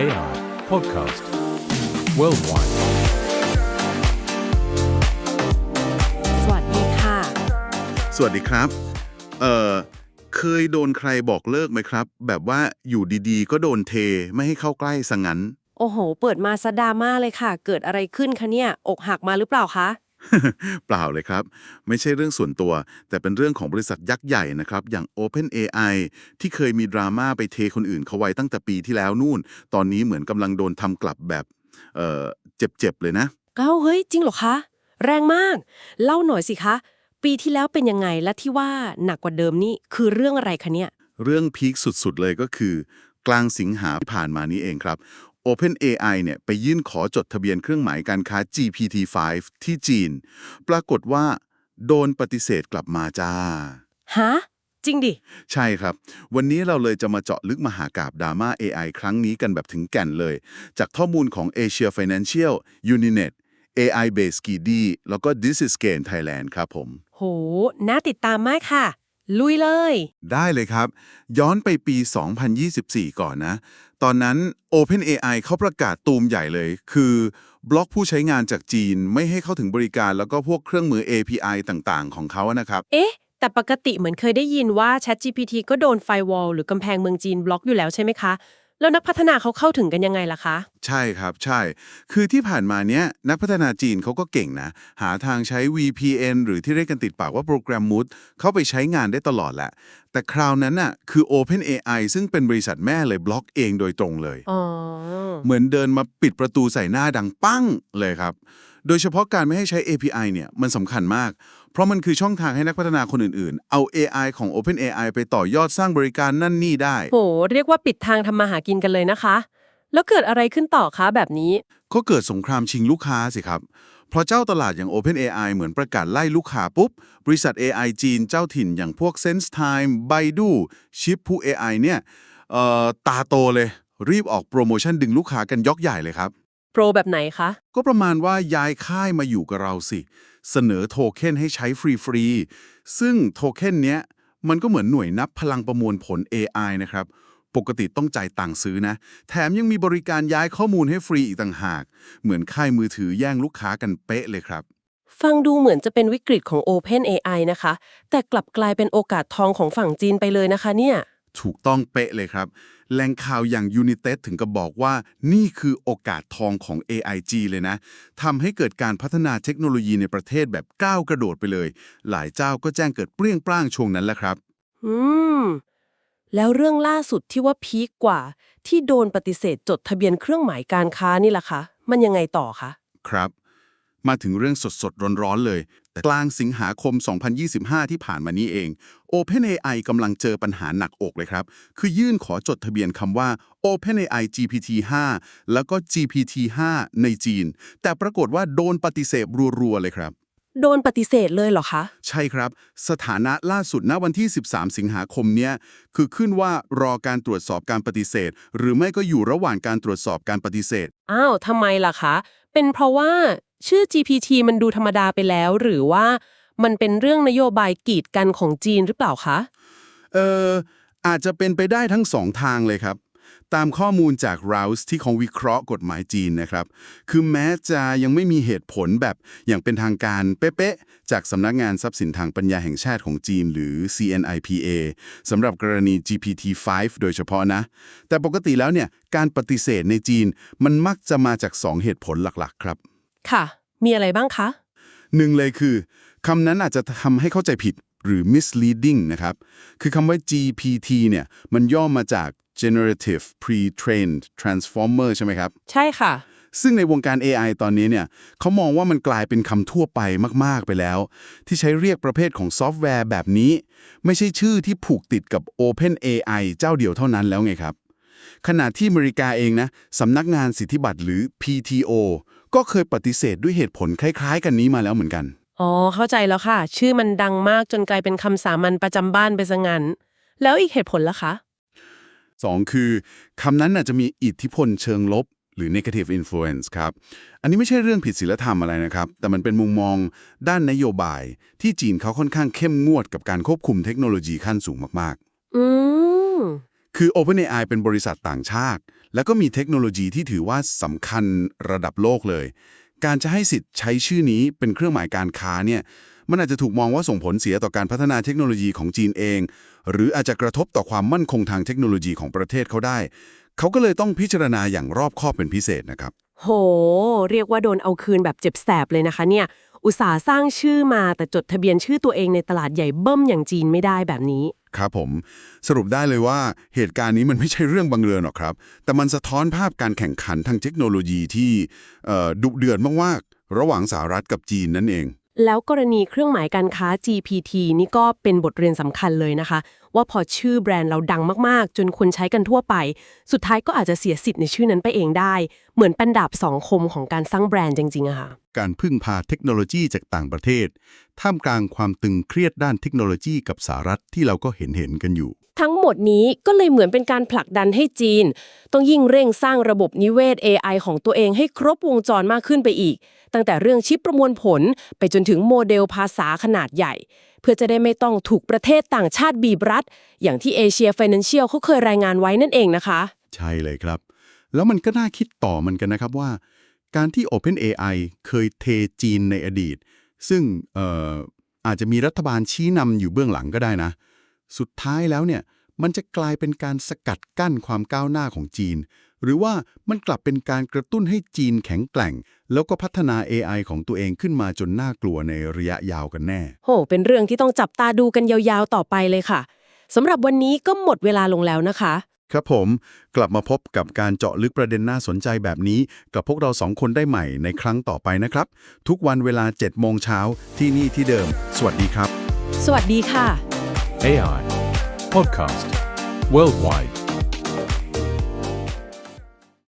AI Podcast Worldwide สวัสดีค่ะ สวัสดีครับ เอ่อ เคยโดนใครบอกเลิกไหมครับ แบบว่าอยู่ดีๆ ก็โดนเทไม่ให้เข้าใกล้สังั้น โอ้โห เปิดมาซะดราม่าเลยค่ะ เกิดอะไรขึ้นคะเนี่ย อกหักมาหรือเปล่าคะ เปล่าเลยครับ ไม่ใช่เรื่องส่วนตัว แต่เป็นเรื่องของบริษัทยักษ์ใหญ่นะครับ อย่าง OpenAI ที่เคยมีดราม่าไปเทคนอื่นเขาไว้ตั้งแต่ปีที่แล้วนู่น ตอนนี้เหมือนกำลังโดนทำกลับแบบเอ่อเจ็บๆเลยนะเก้าเฮ้ย จริงเหรอคะ แรงมาก เล่าหน่อยสิคะ ปีที่แล้วเป็นยังไงและที่ว่าหนักกว่าเดิมนี่คือเรื่องอะไรคะเนี่ย เรื่องพีคสุดๆเลยก็คือ กลางสิงหาที่ผ่านมานี้เองครับ OpenAI เนี่ยไปยื่นขอจดทะเบียนเครื่องหมายการค้า GPT-5 ที่จีน ปรากฏว่า โดนปฏิเสธกลับมาจ้า ฮะ จริงดิ ใช่ครับ วันนี้เราเลยจะมาเจาะลึกมหากาบดราม่า AI ครั้งนี้กันแบบถึงแก่นเลย จากข้อมูลของ Asia Financial Uninet AI Base k i d y แล้วก็ This is Gain Thailand ครับผม โห น่าติดตามมากค่ะ ลุยเลย ได้เลยครับ ย้อนไปปี 2024 ก่อนนะ ตอนนั้น OpenAI เขาประกาศตูมใหญ่เลย คือบล็อกผู้ใช้งานจากจีนไม่ให้เข้าถึงบริการแล้วก็พวกเครื่องมือ API ต่างๆ ของเขานะครับ เอ๊ะ แต่ปกติเหมือนเคยได้ยินว่า ChatGPT ก็โดนไฟวอลหรือกำแพงเมืองจีนบล็อกอยู่แล้วใช่ไหมคะ แล้วนักพัฒนาเขาเข้าถึงกันยังไงล่ะคะ ใช่ครับใช่ คือที่ผ่านมาเนี้ยนักพัฒนาจีนเขาก็เก่งนะ หาทางใช้ VPN หรือที่เรียกกันติดปากว่าโปรแกรมมูดเข้าไปใช้งานได้ตลอดแหละ แต่คราวนั้นน่ะคือ OpenAI ซึ่งเป็นบริษัทแม่เลยบล็อกเองโดยตรงเลยอ๋อเหมือนเดินมาปิดประตูใส่หน้าดังปั้งเลยครับ โดยเฉพาะการไม่ให้ใช้ API เนี่ยมันสำคัญมาก เพราะมันคือช่องทางให้นักพัฒนาคนอื่นๆ เอา AI ของ OpenAI ไปต่อยอดสร้างบริการนั่นนี่ได้ โห เรียกว่าปิดทางทำมาหากินกันเลยนะคะ แล้วเกิดอะไรขึ้นต่อคะแบบนี้ ก็เกิดสงครามชิงลูกค้าสิครับ เพราะเจ้าตลาดอย่าง OpenAI เหมือนประกาศไล่ลูกค้าปุ๊บ บริษัท AI จีนเจ้าถิ่นอย่างพวก SenseTime Baidu ชิปผู้ AI เนี่ยเอ่อตาโตเลย รีบออกโปรโมชั่นดึงลูกค้ากันยกใหญ่เลยครับ โปรแบบไหนคะ ก็ประมาณว่าย้ายค่ายมาอยู่กับเราสิ เสนอโทเค็นให้ใช้ฟรีๆ ซึ่งโทเค็นเนี้ย มันก็เหมือนหน่วยนับพลังประมวลผล AI นะครับ ปกติต้องจ่ายตังค์ซื้อนะ แถมยังมีบริการย้ายข้อมูลให้ฟรีอีกต่างหาก เหมือนค่ายมือถือแย่งลูกค้ากันเป๊ะเลยครับ ฟังดูเหมือนจะเป็นวิกฤตของ Open AI นะคะ แต่กลับกลายเป็นโอกาสทองของฝั่งจีนไปเลยนะคะเนี่ย ถูกต้องเป๊ะเลยครับ แหล่งข่าวอย่าง United ถึงกับบอกว่านี่คือโอกาสทองของ AIG เลยนะทำให้เกิดการพัฒนาเทคโนโลยีในประเทศแบบก้าวกระโดดไปเลย หลายเจ้าก็แจ้งเกิดเปรี้ยงปร้างช่วงนั้นแหละครับ อืม แล้วเรื่องล่าสุดที่ว่าพีคกว่า ที่โดนปฏิเสธจดทะเบียนเครื่องหมายการค้านี่ล่ะคะ มันยังไงต่อคะ ครับ มาถึงเรื่องสดๆ ร้อนๆเลยแต่กลางสิงหาคม 2025 ที่ผ่านมานี้เอง OpenAI กำลังเจอปัญหาหนักอกเลยครับ คือยื่นขอจดทะเบียนคำว่า OpenAI GPT-5 แล้วก็ GPT-5 ในจีน แต่ปรากฏว่าโดนปฏิเสธรัวๆ เลยครับโดนปฏิเสธเลยเหรอคะ ใช่ครับ สถานะล่าสุดณวันที่ 13 สิงหาคมเนี้ยคือขึ้นว่ารอการตรวจสอบการปฏิเสธ หรือไม่ก็อยู่ระหว่างการตรวจสอบการปฏิเสธ อ้าวทำไมล่ะคะ เป็นเพราะว่า ชื่อ GPT มันดูธรรมดาไปแล้ว หรือว่ามันเป็นเรื่องนโยบายกีดกันของจีนหรือเปล่าคะ เอออาจจะเป็นไปได้ทั้งสองทางเลยครับ ตามข้อมูลจาก Rouse ที่เขาวิเคราะห์กฎหมายจีนนะครับ คือแม้จะยังไม่มีเหตุผลแบบอย่างเป็นทางการเป๊ะๆ จากสำนักงานทรัพย์สินทางปัญญาแห่งชาติของจีน หรือ CNIPA สำหรับกรณี GPT-5 โดยเฉพาะนะ แต่ปกติแล้วเนี่ยการปฏิเสธในจีนมันมักจะมาจาก 2 เหตุผลหลักๆ ครับ ค่ะ มีอะไรบ้างคะ หนึ่งเลยคือคำนั้นอาจจะทำให้เข้าใจผิดหรือ misleading นะครับ คือคำว่า GPT เนี่ย มันย่อมาจาก generative pre-trained transformer ใช่ไหมครับ ใช่ค่ะ ซึ่งในวงการ AI ตอนนี้เนี่ยเขามองว่ามันกลายเป็นคำทั่วไปมาก ๆ ไปแล้ว ที่ใช้เรียกประเภทของซอฟต์แวร์แบบนี้ ไม่ใช่ชื่อที่ผูกติดกับ Open AI เจ้าเดียวเท่านั้นแล้วไงครับ ขณะที่อเมริกาเองนะสำนักงานสิทธิบัตรหรือ PTO ก็เคยปฏิเสธด้วยเหตุผลคล้าย ๆ กันนี้มาแล้วเหมือนกัน อ๋อ เข้าใจแล้วค่ะ ชื่อมันดังมากจนกลายเป็นคำสามัญประจำบ้านไปซะงั้น แล้วอีกเหตุผลล่ะคะ 2 คือคำนั้นน่ะจะมีอิทธิพลเชิงลบ หรือ negative influence ครับ อันนี้ไม่ใช่เรื่องผิดศีลธรรมอะไรนะครับ แต่มันเป็นมุมมองด้านนโยบาย ที่จีนเขาค่อนข้างเข้มงวดกับการควบคุมเทคโนโลยีขั้นสูงมากอืมๆ คือ OpenAI เป็นบริษัทต่างชาติ แล้วก็มีเทคโนโลยีที่ถือว่าสำคัญระดับโลกเลย การจะให้สิทธิ์ใช้ชื่อนี้เป็นเครื่องหมายการค้าเนี่ยมันอาจจะถูกมองว่าส่งผลเสียต่อการพัฒนาเทคโนโลยีของจีนเอง หรืออาจจะกระทบต่อความมั่นคงทางเทคโนโลยีของประเทศเขาได้ เขาก็เลยต้องพิจารณาอย่างรอบคอบเป็นพิเศษนะครับ โห เรียกว่าโดนเอาคืนแบบเจ็บแสบเลยนะคะเนี่ย อุตสาห์สร้างชื่อมาแต่จดทะเบียนชื่อตัวเองในตลาดใหญ่เบิ้มอย่างจีนไม่ได้แบบนี้ ครับผม สรุปได้เลยว่าเหตุการณ์นี้มันไม่ใช่เรื่องบังเอิญหรอกครับ แต่มันสะท้อนภาพการแข่งขันทางเทคโนโลยีที่ดุเดือดมากๆระหว่างสหรัฐกับจีนนั่นเอง แล้วกรณีเครื่องหมายการค้า GPT นี่ก็เป็นบทเรียนสำคัญเลยนะคะ ว่าพอชื่อแบรนด์เราดังมากๆ จนคนใช้กันทั่วไป สุดท้ายก็อาจจะเสียสิทธิ์ในชื่อนั้นไปเองได้ เหมือนเป็นดาบสองคมของการสร้างแบรนด์จริงๆอะค่ะการพึ่งพาเทคโนโลยีจากต่างประเทศ ท่ามกลางความตึงเครียดด้านเทคโนโลยีกับสหรัฐที่เราก็เห็นเห็นๆกันอยู่ ทั้งหมดนี้ก็เลยเหมือนเป็นการผลักดันให้จีน ต้องยิ่งเร่งสร้างระบบนิเวศ AI ของตัวเองให้ครบวงจรมากขึ้นไปอีก ตั้งแต่เรื่องชิปประมวลผล ไปจนถึงโมเดลภาษาขนาดใหญ่ เพื่อจะได้ไม่ต้องถูกประเทศต่างชาติบีบรัด อย่างที่เอเชีย Financial เขาเคยรายงานไว้นั่นเองนะคะ ใช่เลยครับ แล้วมันก็น่าคิดต่อมันกันนะครับว่า การที่ OpenAI เคยเทจีนในอดีต ซึ่งอออาจจะมีรัฐบาลชี้นำอยู่เบื้องหลังก็ได้นะ สุดท้ายแล้วเนี่ยมันจะกลายเป็นการสกัดกั้นความก้าวหน้าของจีน หรือว่ามันกลับเป็นการกระตุ้นให้จีนแข็งแกร่ง แล้วก็พัฒนา AI ของตัวเองขึ้นมาจนน่ากลัวในระยะยาวกันแน่ โห เป็นเรื่องที่ต้องจับตาดูกันยาวๆต่อไปเลยค่ะสำหรับวันนี้ก็หมดเวลาลงแล้วนะคะ ครับผม กลับมาพบกับการเจาะลึกประเด็นน่าสนใจแบบนี้ กับพวกเราสองคนได้ใหม่ในครั้งต่อไปนะครับ ทุกวันเวลา7โมงเช้าที่นี่ที่เดิม สวัสดีครับ สวัสดีค่ะ AI Podcast Worldwide